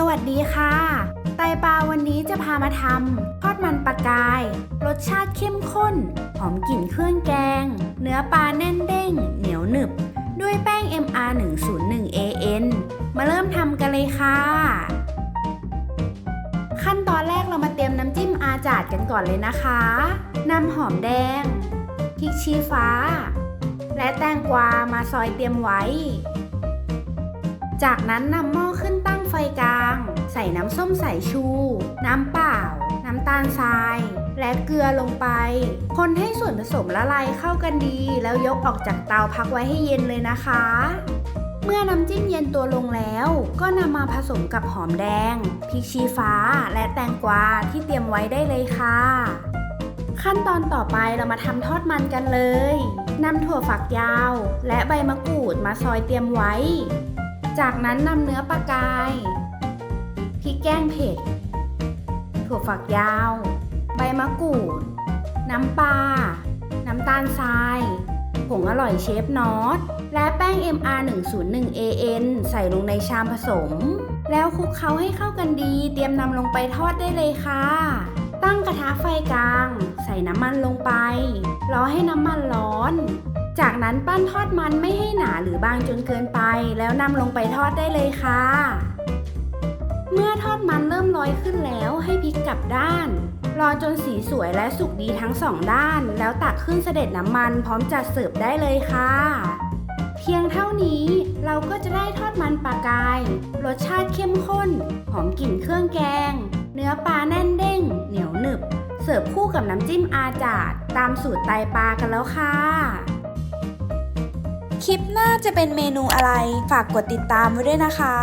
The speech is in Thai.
สวัสดีค่ะ ไตปลาวันนี้จะพามาทำทอดมันปลากาย รสชาติเข้มข้น หอมกลิ่นเครื่องแกง เนื้อปลาแน่นเด้ง เหนียวหนึบ ด้วยแป้ง MR 101 AN มาเริ่มทำกันเลยค่ะ ขั้นตอนแรกเรามาเตรียมน้ำจิ้มอาจาดกันก่อนเลยนะคะนำหอมแดงพริกชี้ฟ้า และแตงกวามาซอยเตรียมไว้ จากนั้นนำหม้อ ไฟกลาง ใส่น้ำส้มสายชู น้ำเปล่า น้ำตาลทราย และเกลือลงไป คนให้ส่วนผสมละลายเข้ากันดี แล้วยกออกจากเตาพักไว้ให้เย็นเลยนะคะ เมื่อน้ำจิ้มเย็นตัวลงแล้ว ก็นำมาผสมกับหอมแดง พริกชี้ฟ้า และแตงกวาที่เตรียมไว้ได้เลยค่ะ ขั้นตอนต่อไปเรามาทำทอดมันกันเลยนำถั่วฝักยาว และใบมะกรูดมาซอยเตรียมไว้ จากนั้นนำเนื้อปลากายพริกแกงเผ็ด ถั่วฝักยาว ใบมะกรูด น้ำปลา น้ำตาลทราย ผงอร่อยเชฟนอต และแป้ง MR 101 AN ใส่ลงในชามผสม แล้วคลุกเคล้าให้เข้ากันดี เตรียมนำลงไปทอดได้เลยค่ะ ตั้งกระทะไฟกลาง ใส่น้ำมันลงไป รอให้น้ำมันร้อน จากนั้นปั้นทอดมันไม่ให้หนาหรือบางจนเกินไป แล้วนำลงไปทอดได้เลยค่ะ เมื่อทอดมันเริ่มลอยขึ้นแล้วให้พลิกกลับด้าน รอจนสีสวยและสุกดีทั้งสองด้าน แล้วตักขึ้นเสด็จน้ำมันพร้อมจัดเสิร์ฟได้เลยค่ะ เพียงเท่านี้เราก็จะได้ทอดมันปลากาย รสชาติเข้มข้น หอมกลิ่นเครื่องแกง เนื้อปลาแน่นเด้ง เหนียวหนึบ เสิร์ฟคู่กับน้ำจิ้มอาจาดตามสูตรไตปลากันแล้วค่ะ คลิปหน้าจะเป็นเมนูอะไร ฝากกดติดตามไว้ด้วยนะคะ